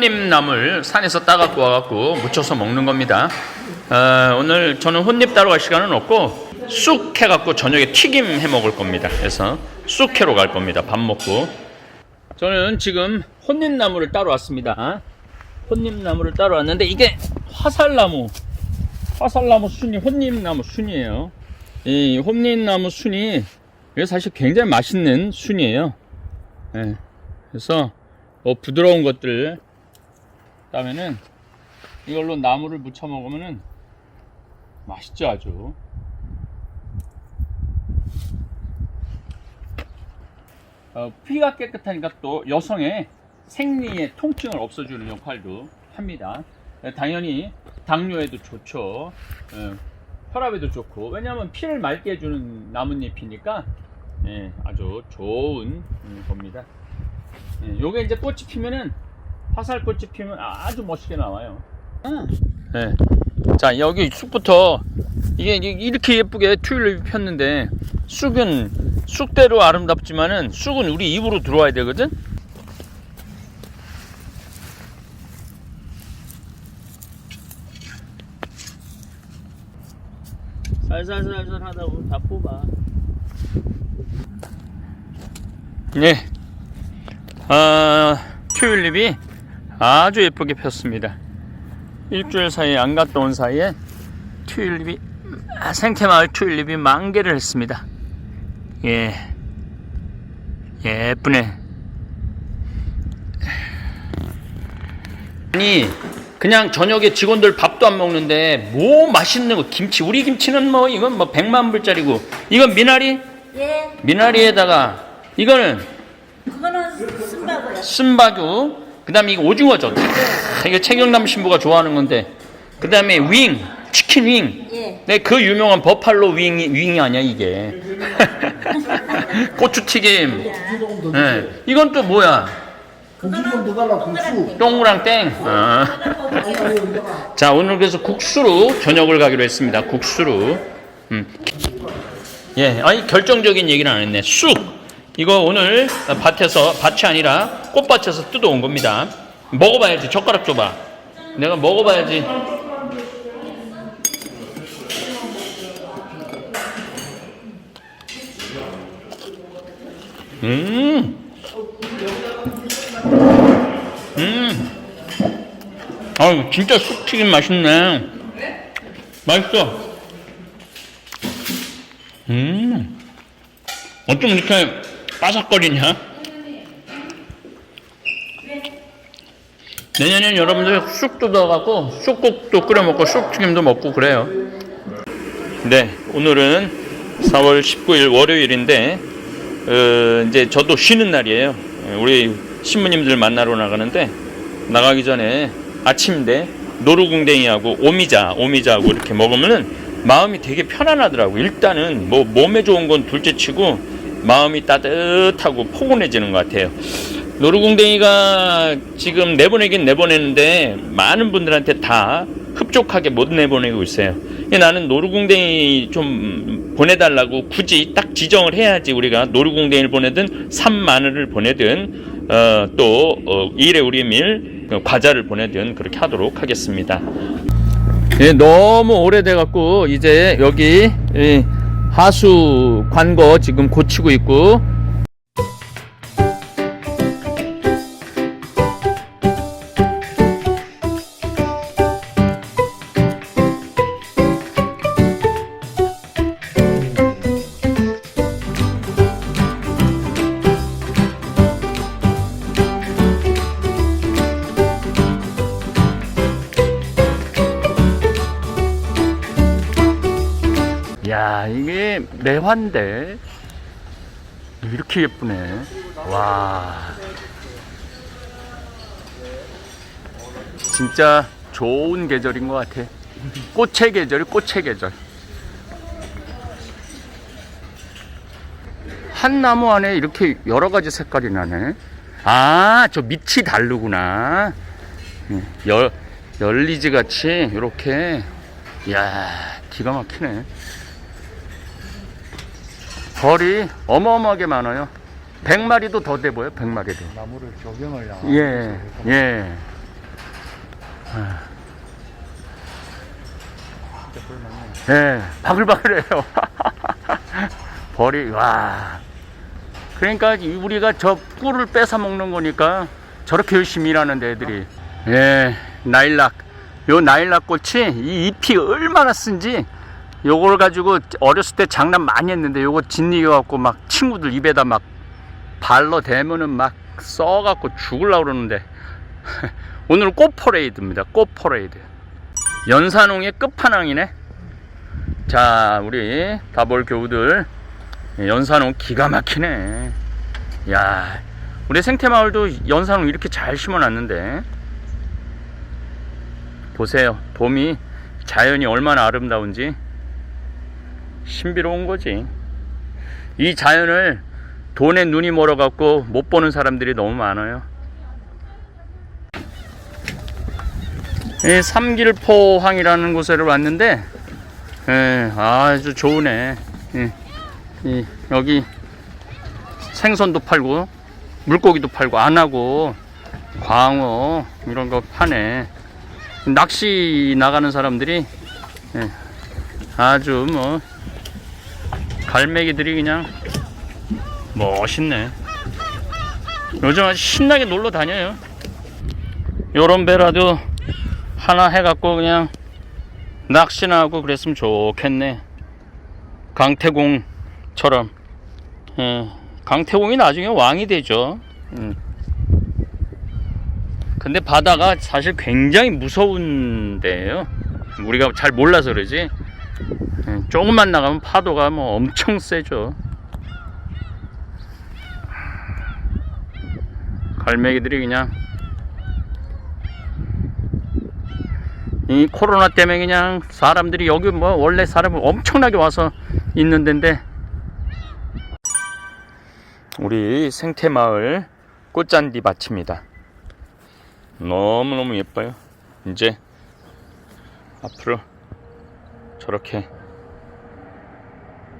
혼잎나물 산에서 따갖고 와갖고 무쳐서 먹는 겁니다. 어, 오늘 저는 혼잎 따러 갈 시간은 없고 쑥 해갖고 저녁에 튀김 해 먹을 겁니다. 그래서 쑥 해로 갈 겁니다. 밥 먹고. 저는 지금 혼잎나무를 따러 왔습니다. 혼잎나무를 따러 왔는데 이게 화살나무, 화살나무 순이 혼잎나무 순이에요. 이 혼잎나무 순이 이게 사실 굉장히 맛있는 순이에요. 예. 그래서 뭐 부드러운 것들 따면은 이걸로 나무를 무쳐 먹으면은 맛있죠 아주. 어, 피가 깨끗하니까 또 여성의 생리의 통증을 없애주는 역할도 합니다. 예, 당연히 당뇨에도 좋죠. 예, 혈압에도 좋고 왜냐하면 피를 맑게 해주는 나뭇잎이니까 예, 아주 좋은 음, 겁니다. 예, 요게 이제 꽃이 피면은 화살꽃이 피면 아주 멋있게 나와요. 네. 자 여기 쑥부터 이게 이게 이렇게 예쁘게 튤립이 폈는데 쑥은 쑥대로 아름답지만은 쑥은 우리 입으로 들어와야 되거든. 살살살살 하다 보면 다 뽑아. 네. 아, 튤립이 아주 예쁘게 폈습니다. 일주일 사이에 안 갔다 온 사이에 튤립이 아, 생태마을 튤립이 만개를 했습니다. 예, 예쁘네. 아니 그냥 저녁에 직원들 밥도 안 먹는데 뭐 맛있는 거 김치 우리 김치는 뭐 이건 뭐 100만 불짜리고 이건 미나리 예, 미나리에다가 이거는 그거는 쓴다고요. 쓴바구 그 다음에 이거 오징어죠. 다 이거 최경남 신부가 좋아하는 건데 그 다음에 윙 치킨 윙. 예. 네, 그 유명한 버팔로 윙 윙이 아니야 이게. 고추튀김. 네, 이건 또 뭐야? 고기 좀더 달라 국수 동그랑 땡. 어. 자 오늘 그래서 국수로 저녁을 가기로 했습니다. 국수로. 음. 예, 아니 결정적인 얘기는 안 했네. 쑥. 이거 오늘 밭에서 밭이 아니라 꽃밭에서 뜯어온 겁니다. 먹어봐야지. 젓가락 줘봐. 내가 먹어봐야지. 음. 음. 아유, 진짜 쑥튀김 맛있네. 맛있어. 음. 어쩜 이렇게 바삭거리냐? 내년엔 여러분들 쑥 뜯어갖고 쑥국도 끓여 먹고 쑥튀김도 먹고 그래요. 네, 오늘은 4월 19일 월요일인데, 어, 이제 저도 쉬는 날이에요. 우리 신부님들 만나러 나가는데, 나가기 전에 아침인데, 노루궁뎅이하고 오미자, 오미자하고 이렇게 먹으면은 마음이 되게 편안하더라고. 일단은 뭐 몸에 좋은 건 둘째 치고, 마음이 따뜻하고 포근해지는 것 같아요. 노루궁뎅이가 지금 내보내긴 내보내는데 많은 분들한테 다 흡족하게 못 내보내고 있어요. 나는 노루궁뎅이 좀 보내달라고 굳이 딱 지정을 해야지 우리가 노루궁뎅이를 보내든 산마늘을 보내든 어, 또 어, 일에 우리 밀 어, 과자를 보내든 그렇게 하도록 하겠습니다. 예, 너무 오래돼 갖고 이제 여기 예, 하수 관거 지금 고치고 있고 화인데. 이렇게 예쁘네. 와. 진짜 좋은 계절인 것 같아. 꽃의 계절이 꽃의 계절. 한 나무 안에 이렇게 여러 가지 색깔이 나네. 아 저 밑이 다르구나. 예, 열, 열리지 같이 이렇게. 이야 기가 막히네 벌이 어마어마하게 많아요. 100마리도 더 돼 보여, 100마리도. 나무를 조경을 예, 예. 예, 바글바글해요. 벌이 와. 그러니까 이- 우리가 저 꿀을 뺏어 먹는 거니까 저렇게 열심히 일하는 애들이. 예, 나일락. 요 나일락 꽃이 이 잎이 얼마나 쓴지 요걸 가지고 어렸을 때 장난 많이 했는데 요거 짓이겨 갖고 막 친구들 입에다 막 발로 대면은 막 써갖고 죽을라 그러는데 오늘은 꽃 퍼레이드입니다. 꽃 퍼레이드. 연산홍의 끝판왕이네. 자, 우리 다볼 교우들 연산홍 기가 막히네. 야, 우리 생태마을도 연산홍 이렇게 잘 심어놨는데 보세요, 봄이 자연이 얼마나 아름다운지 신비로운 거지. 이 자연을 돈에 눈이 멀어갖고 못 보는 사람들이 너무 많아요. 이 삼길포항이라는 곳에 왔는데 예, 아주 좋으네. 예, 이, 여기 생선도 팔고 물고기도 팔고 안하고 광어 이런 거 파네. 낚시 나가는 사람들이 예, 아주 뭐 갈매기들이 그냥 멋있네. 요즘 아주 신나게 놀러 다녀요. 요런 배라도 하나 해갖고 그냥 낚시나 하고 그랬으면 좋겠네. 강태공처럼. 예, 강태공이 나중에 왕이 되죠. 음. 근데 바다가 사실 굉장히 무서운 데예요. 우리가 잘 몰라서 그러지. 예, 조금만 나가면 파도가 뭐 엄청 세죠. 갈매기들이 그냥 이 코로나 때문에 그냥 사람들이 여기 뭐 원래 사람이 엄청나게 와서 있는 데인데 우리 생태마을 꽃잔디 밭입니다. 너무너무 예뻐요. 이제 앞으로 저렇게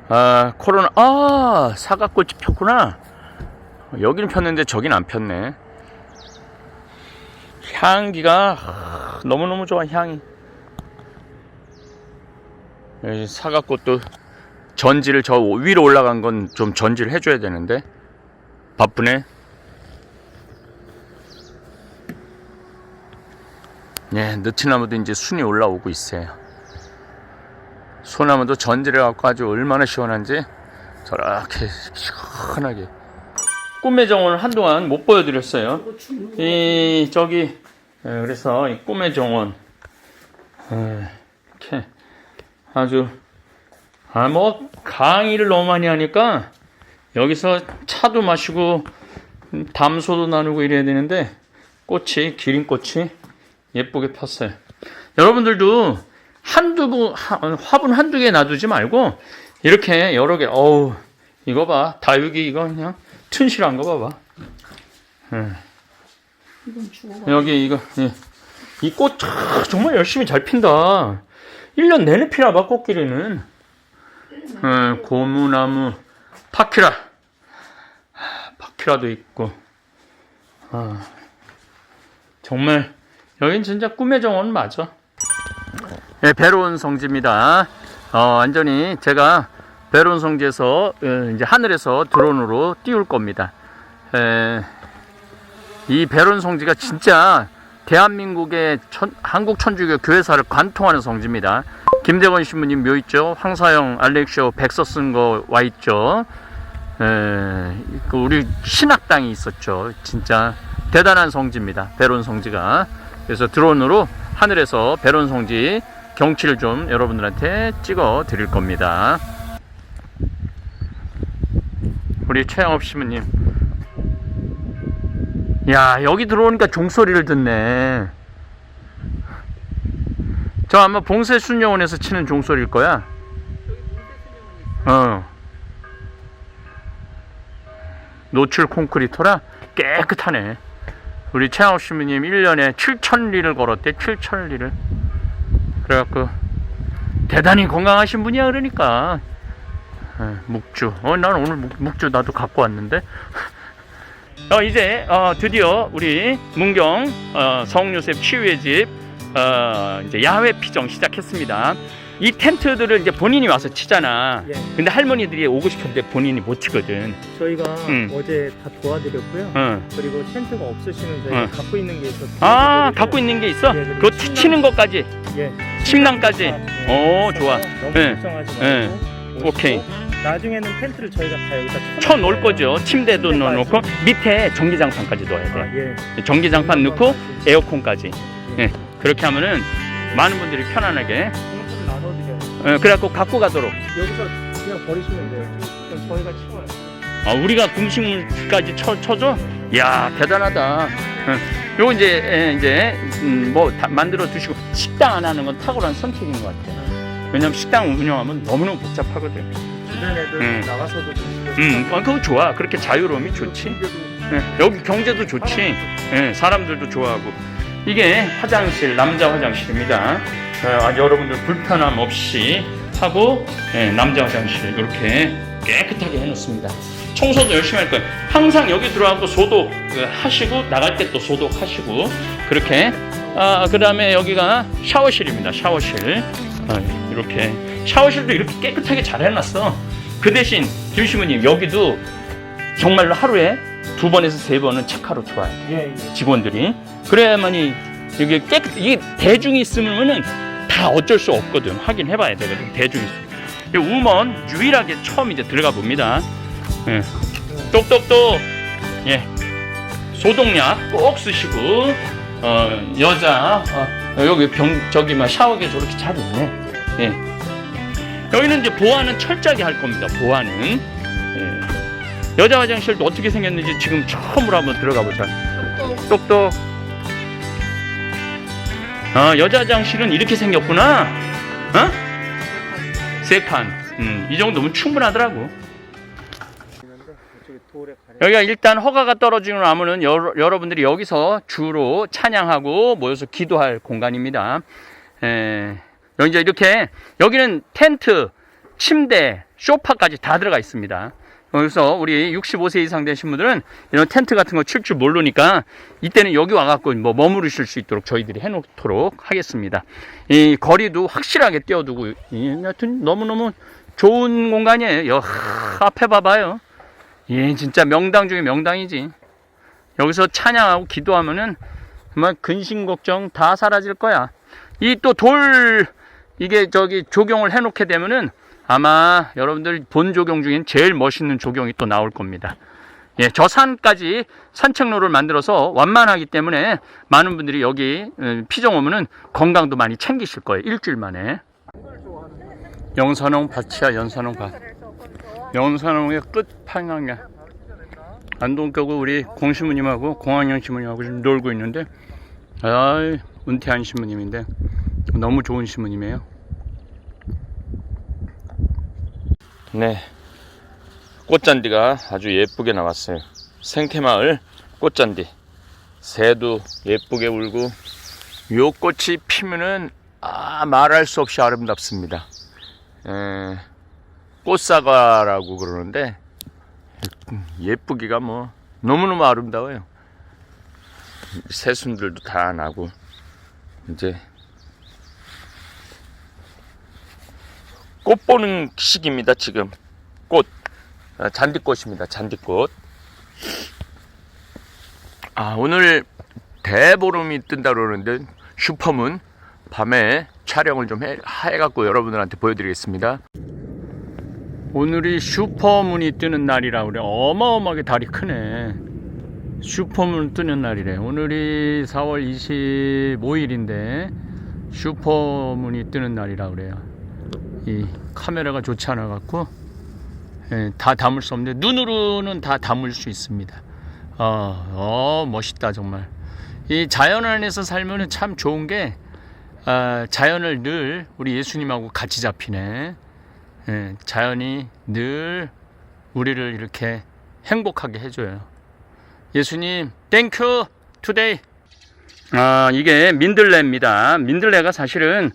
아 코로나 아 사과꽃이 폈구나. 여기는 폈는데 저긴 안 폈네. 향기가 아, 너무너무 좋아 향이. 여기 사과꽃도 전지를 저 위로 올라간 건 좀 전지를 해줘야 되는데 바쁘네. 예, 느티나무도 이제 순이 올라오고 있어요. 소나무도 전지를 갖고 아주 얼마나 시원한지 저렇게 시원하게. 꿈의 정원을 한동안 못 보여드렸어요. 이 저기 예, 그래서 이 꿈의 정원 예, 이렇게 아주 아 뭐 강의를 너무 많이 하니까 여기서 차도 마시고 음, 담소도 나누고 이래야 되는데 꽃이 기린꽃이 예쁘게 폈어요. 여러분들도 한두 부 하- 화분 한두 개 놔두지 말고 이렇게 여러 개 어우 이거 봐 다육이 이거 그냥 튼실한 거 봐봐. 예. 이건 주워. 여기 이거 이꽃 정말 열심히 잘 핀다. 1년 내내 피나 봐 꽃길이는. 예, 고무나무 파키라. 하, 파키라도 있고. 아, 정말 여긴 진짜 꿈의 정원 맞아. 예, 배로운 성지입니다. 어, 완전히 제가 배로운 성지에서 어, 이제 하늘에서 드론으로 띄울 겁니다. 에, 이 배론 성지가 진짜 대한민국의 천- 한국 천주교 교회사를 관통하는 성지입니다. 김대건 신부님 묘 있죠? 황사영 알렉시오 백서 쓴 거 와 있죠? 에, 그 우리 신학당이 있었죠. 진짜 대단한 성지입니다. 배론 성지가. 그래서 드론으로 하늘에서 배론 성지 경치를 좀 여러분들한테 찍어 드릴 겁니다. 우리 최영업 신부님. 야 여기 들어오니까 종소리를 듣네. 저 아마 봉쇄순영원에서 치는 종소리일 거야. 어. 노출 콘크리터라 깨끗하네. 우리 최하우 신부님 1년에 7천리를 걸었대 7천리를 그래갖고 대단히 건강하신 분이야 그러니까. 어, 묵주. 어 난 오늘 묵, 묵주 나도 갖고 왔는데. 어, 이제 어, 드디어 우리 문경 어, 성요셉 치유의 집 어, 이제 야외 피정 시작했습니다. 이 텐트들을 이제 본인이 와서 치잖아. 예. 근데 할머니들이 오고 싶은데 본인이 못 치거든. 저희가 음. 어제 다 도와드렸고요. 어. 그리고 텐트가 없으시면 저희가 어. 갖고 있는 게 있어서 아, 갖고 있는 게 있어? 예, 그리고 그거 치는 것까지. 예. 침낭까지. 예, 오, 좋아. 너무 예. 걱정하지 예. 말고 오시고 오케이. 나중에는 텐트를 저희가 다 여기다 쳐 놓을 거죠. 침대도 침대까지. 넣어 놓고 밑에 전기장판까지 넣어야 아, 돼. 예. 전기장판 넣고 에어컨까지. 예. 예. 그렇게 하면은 많은 분들이 편안하게 어, 그래갖고 갖고 가도록. 여기서 그냥 버리시면 돼요. 그럼 저희가 치워요. 아, 우리가 궁식물까지 쳐, 쳐줘? 이야, 대단하다. 응. 요거 이제, 에, 이제, 음, 뭐, 다 만들어 두시고, 식당 안 하는 건 탁월한 선택인 것 같아요. 왜냐면 식당 운영하면 너무너무 복잡하거든. 주변 애들 음. 나가서도 음, 아, 그거 좋아. 그렇게 자유로움이 좋지. 예, 여기 경제도 좋지. 예, 사람들도 좋아하고. 이게 화장실, 남자 화장실입니다. 어, 여러분들 불편함 없이 하고, 예, 남자 화장실 이렇게 깨끗하게 해놓습니다. 청소도 열심히 할 거예요. 항상 여기 들어가고 소독 그, 하시고, 나갈 때 또 소독하시고, 그렇게. 아, 그 다음에 여기가 샤워실입니다. 샤워실. 아, 이렇게. 샤워실도 이렇게 깨끗하게 잘 해놨어. 그 대신, 김시무님, 여기도 정말로 하루에 두 번에서 세 번은 체크하러 들어와요. 예, 예. 직원들이. 그래야만이 이게 깨끗, 이게 대중이 있으면은 다 어쩔 수 없거든. 확인해 봐야 되거든. 대중이 우먼 유일하게 처음 이제 들어가 봅니다. 예. 똑똑똑. 예. 소독약 꼭 쓰시고, 어, 여자, 어, 여기 병, 저기 막 샤워기 저렇게 잘 있네. 예. 여기는 이제 보안은 철저하게 할 겁니다. 보안은. 예. 여자 화장실도 어떻게 생겼는지 지금 처음으로 한번 들어가 보자. 똑똑. 아, 여자 화장실은 이렇게 생겼구나. 어? 세 칸. 음, 이 정도면 충분하더라고. 여기가 일단 허가가 떨어지는 나무는 여러, 여러 분들이 여기서 주로 찬양하고 모여서 기도할 공간입니다. 에, 여기 이렇게 여기는 텐트, 침대, 소파까지 다 들어가 있습니다. 그래서 우리 65세 이상 되신 분들은 이런 텐트 같은 거 칠 줄 모르니까 이때는 여기 와갖고 뭐 머무르실 수 있도록 저희들이 해놓도록 하겠습니다. 이 거리도 확실하게 띄워두고 이, 여튼 너무너무 좋은 공간이에요. 여, 앞에 봐봐요. 예, 진짜 명당 중에 명당이지. 여기서 찬양하고 기도하면은 정말 근심 걱정 다 사라질 거야. 이 또 돌 이게 저기 조경을 해놓게 되면은 아마 여러분들 본 조경 중엔 제일 멋있는 조경이 또 나올 겁니다. 예, 저 산까지 산책로를 만들어서 완만하기 때문에 많은 분들이 여기 어, 피정 오면은 건강도 많이 챙기실 거예요. 일주일 만에. 영산홍 밭이야, 연산홍 밭. 영산홍의 끝판왕이야. 안동교구 우리 공시무님하고 공항영 시무님하고 지금 놀고 있는데, 아 은퇴한 시무님인데 너무 좋은 시무님이에요. 네, 꽃잔디가 아주 예쁘게 나왔어요. 생태마을 꽃잔디. 새도 예쁘게 울고, 요 꽃이 피면은 아 말할 수 없이 아름답습니다. 에, 꽃사과라고 그러는데 예쁘기가 뭐 너무너무 아름다워요. 새순들도 다 나고 이제 꽃 보는 시기입니다. 지금 꽃 아, 잔디꽃입니다. 잔디꽃. 아 오늘 대보름이 뜬다 그러는데 슈퍼문 밤에 촬영을 좀 해, 해갖고 여러분들한테 보여드리겠습니다. 오늘이 슈퍼문이 뜨는 날이라 그래. 어마어마하게 달이 크네. 슈퍼문 뜨는 날이래. 오늘이 4월 25일인데 슈퍼문이 뜨는 날이라 그래요. 이 카메라가 좋지 않아 갖고 예, 다 담을 수 없는데 눈으로는 다 담을 수 있습니다. 어, 어 멋있다 정말. 이 자연 안에서 살면은 참 좋은 게 아, 자연을 늘 우리 예수님하고 같이 잡히네. 예, 자연이 늘 우리를 이렇게 행복하게 해줘요. 예수님, 땡큐 투데이. 아, 이게 민들레입니다. 민들레가 사실은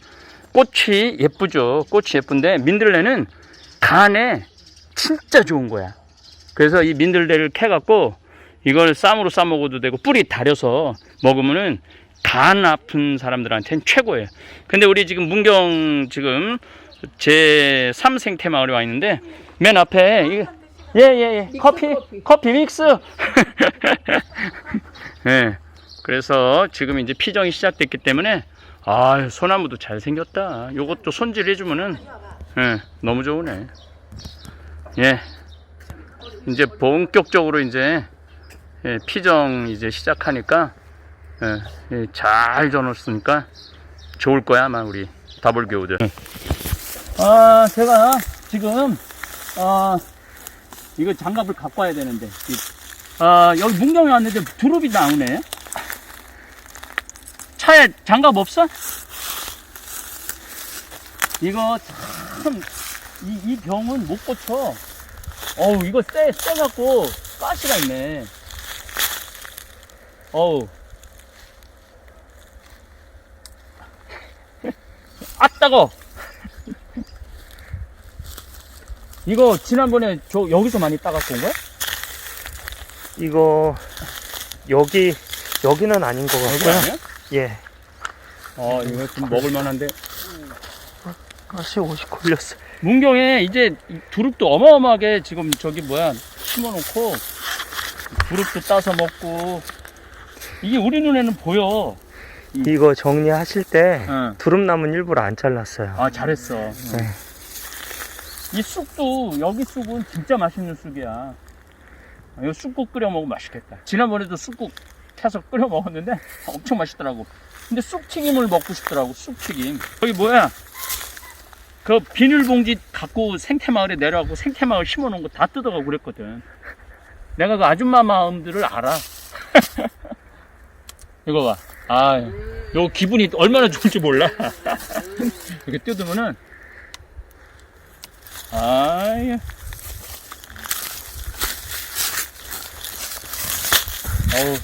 꽃이 예쁘죠. 꽃이 예쁜데 민들레는 간에 진짜 좋은 거야. 그래서 이 민들레를 캐갖고 이걸 쌈으로 싸 먹어도 되고 뿌리 다려서 먹으면은 간 아픈 사람들한테는 최고예요. 근데 우리 지금 문경 지금 제 3생태 마을에 와 있는데 맨 앞에 예예예 커피 커피 믹스 예 그래서 지금 이제 피정이 시작됐기 때문에 아 소나무도 잘 생겼다 요것도 손질 해주면은 예 너무 좋으네 예 이제 본격적으로 이제 예, 피정 이제 시작하니까 예, 예, 잘 져놓았으니까 좋을 거야 아마 우리 다볼교우들. 아 제가 지금 아 이거 장갑을 갖고 와야 되는데 이- 아 여기 문경에 왔는데 두릅이 나오네. 차에 장갑 없어? 이거 참 이 이 병은 못 고쳐. 어우 이거 쎄 쎄갖고 가시가 있네. 어우 아 따거 이거 지난번에 저 여기서 많이 따갖고 온 거야? 이거 여기 여기는 아닌 것 이거 같고요. 아니야? 예. 어 이거 좀 먹을 만한데 가시 옷이 걸렸어. 문경에 이제 이 두릅도 어마어마하게 지금 저기 뭐야 심어놓고 두릅도 따서 먹고 이게 우리 눈에는 보여 이거 정리하실 때 응. 두릅나무는 일부러 안 잘랐어요. 아 잘했어 네. 이 쑥도 여기 쑥은 진짜 맛있는 쑥이야 이거 쑥국 끓여 먹으면 맛있겠다 지난번에도 쑥국 태서 끓여 먹었는데 엄청 맛있더라고. 근데 쑥튀김을 먹고 싶더라고 쑥튀김. 여기 뭐야? 그 비닐봉지 갖고 생태마을에 내려가고 생태마을 심어놓은 거 다 뜯어가고 그랬거든. 내가 그 아줌마 마음들을 알아. 이거 봐. 아, 요 기분이 얼마나 좋을지 몰라. 이렇게 뜯으면은 아이. 어우,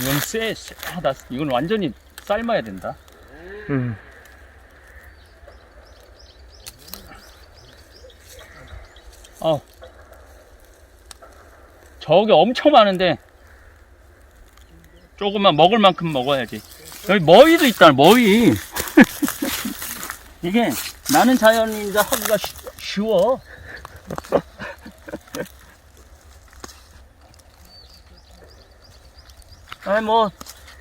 이건. 쎄, 쎄하다. 이건 완전히 삶아야 된다. 음. 어. 저기 엄청 많은데, 조금만 먹을 만큼 먹어야지. 여기 머위도 있다, 머위. 이게 나는 자연인자 하기가 쉬, 쉬워. 아니 뭐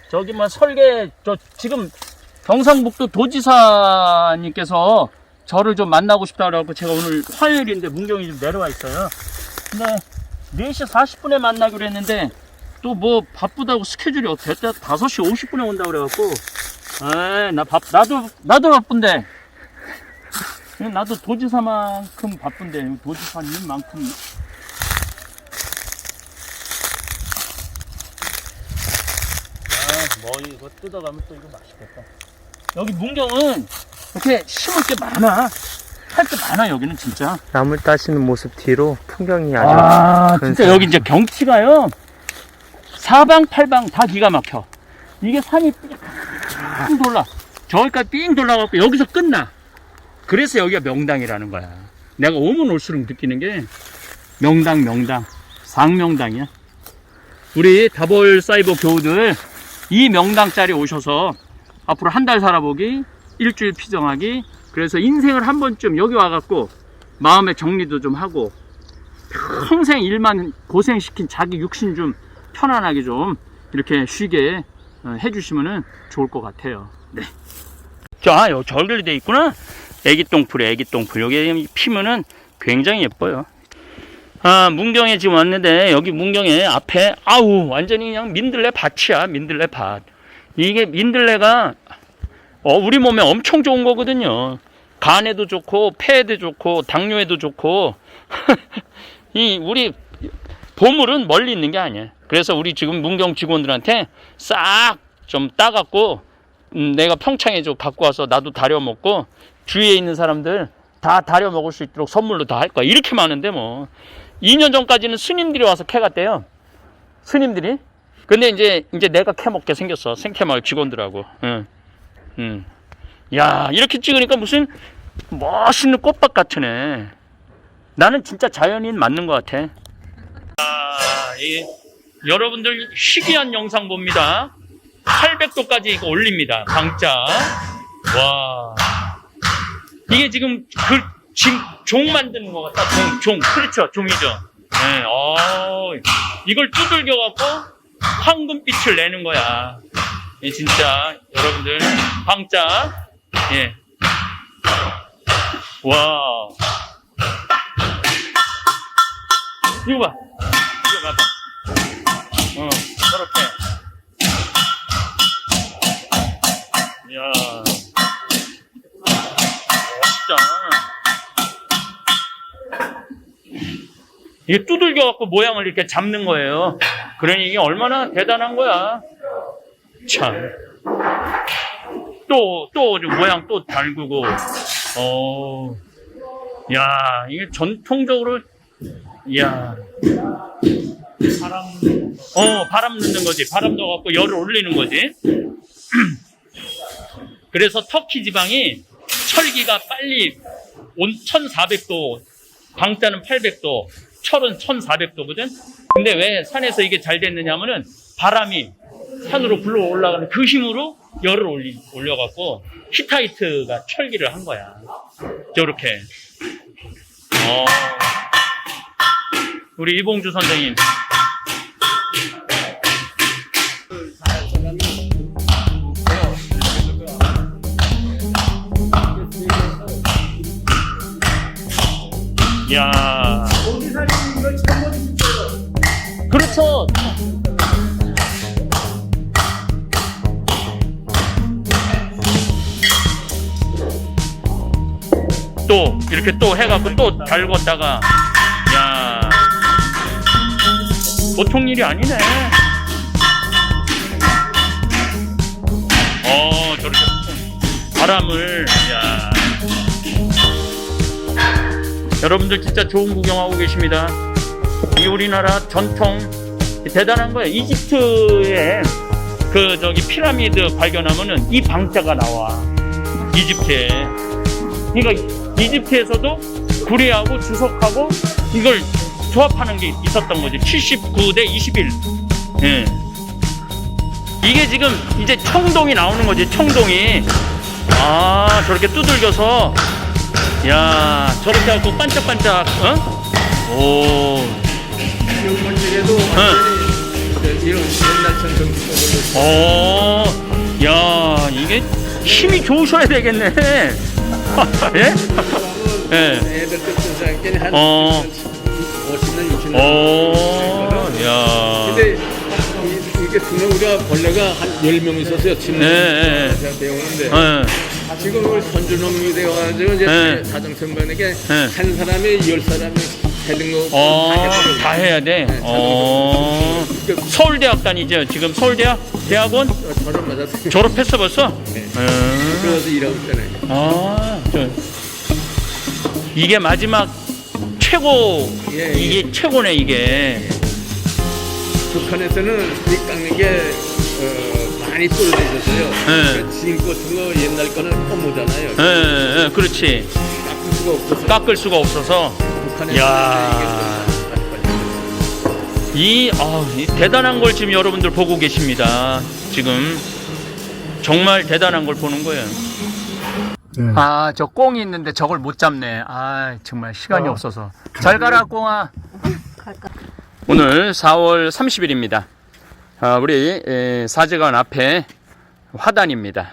저기 뭐 설계 저 지금 경상북도 도지사님께서 저를 좀 만나고 싶다 그래갖고 제가 오늘 화요일인데 문경이 좀 내려와 있어요. 근데 4시 40분에 만나기로 했는데 또 뭐 바쁘다고 스케줄이 어떻게 됐다? 5시 50분에 온다 그래갖고. 에이 나 바, 나도 나도 바쁜데. 나도 도지사만큼 바쁜데 도지사님만큼 아, 뭐 이거 뜯어가면 또 이거 맛있겠다. 여기 문경은 이렇게 심을 게 많아. 할 게 많아 여기는 진짜. 나물 따시는 모습 뒤로 풍경이 아주 아, 진짜. 여기 이제 경치가요. 사방팔방 다 기가 막혀. 이게 산이 삥 돌라. 저기까지 삥 돌라갖고 여기서 끝나. 그래서 여기가 명당이라는 거야. 내가 오면 올수록 느끼는 게 명당, 명당, 상명당이야. 우리 다볼 사이버 교우들 이 명당 자리 오셔서 앞으로 한 달 살아보기, 일주일 피정하기, 그래서 인생을 한 번쯤 여기 와갖고 마음의 정리도 좀 하고 평생 일만 고생시킨 자기 육신 좀 편안하게 좀 이렇게 쉬게 어, 해주시면 좋을 것 같아요. 네. 자, 여기 절결이 돼 있구나. 애기 똥풀이 애기 똥풀. 여기 피면은 굉장히 예뻐요. 아, 문경에 지금 왔는데 여기 문경에 앞에 아우 완전히 그냥 민들레 밭이야. 민들레 밭. 이게 민들레가 어, 우리 몸에 엄청 좋은 거거든요. 간에도 좋고 폐에도 좋고 당뇨에도 좋고 이 우리 보물은 멀리 있는 게 아니야. 그래서 우리 지금 문경 직원들한테 싹 좀 따갖고 음, 내가 평창에 좀 갖고 와서 나도 다려 먹고 주위에 있는 사람들 다 다려 먹을 수 있도록 선물로 다 할 거야. 이렇게 많은데 뭐 2년 전까지는 스님들이 와서 캐갔대요. 스님들이. 근데 이제 이제 내가 캐 먹게 생겼어. 생태마을 직원들하고. 응. 응. 야 이렇게 찍으니까 무슨 멋있는 꽃밭 같으네. 나는 진짜 자연인 맞는 것 같아. 아, 이 여러분들 희귀한 영상 봅니다. 800도까지 이거 올립니다. 방자. 와. 이게 지금 그, 지금 종 만드는 것 같다. 종, 종. 그렇죠. 종이죠. 네, 어, 이걸 두들겨갖고 황금빛을 내는 거야. 예, 진짜, 여러분들, 방자. 예. 와. 이거 봐. 이거 봐봐. 어, 저렇게. 이야. 멋있다. 이게 두들겨갖고 모양을 이렇게 잡는 거예요. 그러니 이게 얼마나 대단한 거야. 참. 또, 또, 모양 또 달구고. 어, 야, 이게 전통적으로, 야. 바람. 어, 바람 넣는 거지. 바람 넣어갖고 열을 올리는 거지. 그래서 터키 지방이 철기가 빨리 온 1400도, 방자는 800도, 철은 1400도거든? 근데 왜 산에서 이게 잘 됐느냐 하면은 바람이 산으로 불러 올라가는 그 힘으로 열을 올리, 올려갖고 히타이트가 철기를 한 거야. 저렇게. 어. 우리 이봉주 선생님. 야. 그렇죠. 또 이렇게 또 해갖고 또 달궜다가 야 보통 일이 아니네. 어 저렇게 바람을 야 여러분들 진짜 좋은 구경하고 계십니다. 이 우리나라 전통 대단한 거예요. 이집트에 그 저기 피라미드 발견하면은 이 방자가 나와. 이집트에. 그러니까 이집트에서도 구리하고 주석하고 이걸 조합하는 게 있었던 거지. 79대 21. 예. 이게 지금 이제 청동이 나오는 거지. 청동이. 아, 저렇게 두들겨서 야, 저렇게 하고 반짝반짝, 어? 오. 문제에도 응. 이런 옛날 어, 야, 이게 힘이 좋으셔야 되겠네. 예? 예. 애들 뜻은 상견 한 어. 50년 60년 오, 야. 근데 이- 이게 우리가 벌레가 한 10명 있었어요 네, 네. 제가 배우는데 예. 지금 우리 선주놈이 되어가지고 이제 네. 자정선반에게 네. 한 사람이 열 사람이 거 어, 다 해야 돼. 네, 어. 서울대학 다니죠. 지금 서울대학 대학원 저를 맞았어요. 졸업했어 벌써? 네. 음. 들어가서 일하고 있잖아요. 아, 저 이게 마지막 최고 예, 예. 이게 최고네 이게. 북한에서는 이 깎는 게 어, 많이 떨어져 있었어요. 그러니까 지금 같은 거 옛날 거는 허무잖아요. 예, 예, 그렇지. 깎을 수가 없어서 깎을 수가 없어서 북한에서 야. 이, 아, 이 대단한 걸 지금 여러분들 보고 계십니다. 지금 정말 대단한 걸 보는 거예요. 아, 저 꽁이 있는데 저걸 못 잡네. 아, 정말 시간이 어. 없어서. 잘 가라, 꽁아. 갈까? 오늘 4월 30일입니다. 아, 우리 에, 사제관 앞에 화단입니다.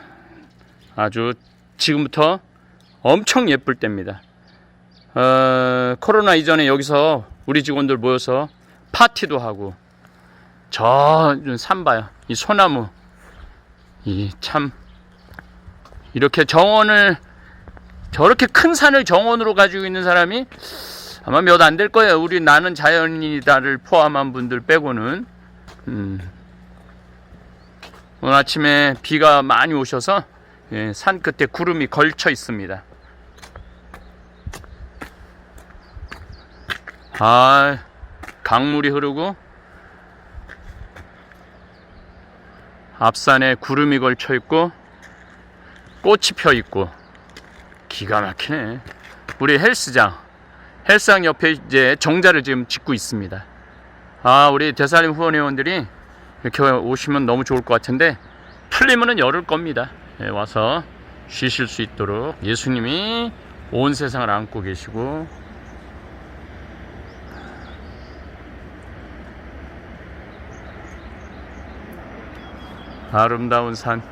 아주 지금부터 엄청 예쁠 때입니다. 어, 코로나 이전에 여기서 우리 직원들 모여서 파티도 하고 저 산 봐요. 이 소나무 이 참 이렇게 정원을 저렇게 큰 산을 정원으로 가지고 있는 사람이 아마 몇 안 될 거예요. 우리 나는 자연이다를 포함한 분들 빼고는. 음. 오늘 아침에 비가 많이 오셔서 예, 산 끝에 구름이 걸쳐 있습니다. 아, 강물이 흐르고 앞산에 구름이 걸쳐 있고 꽃이 펴 있고 기가 막히네. 우리 헬스장 헬스장 옆에 이제 정자를 지금 짓고 있습니다. 아, 우리 대사님 후원회원들이 이렇게 오시면 너무 좋을 것 같은데 풀리면은 열을 겁니다. 예, 와서 쉬실 수 있도록 예수님이 온 세상을 안고 계시고 아름다운 산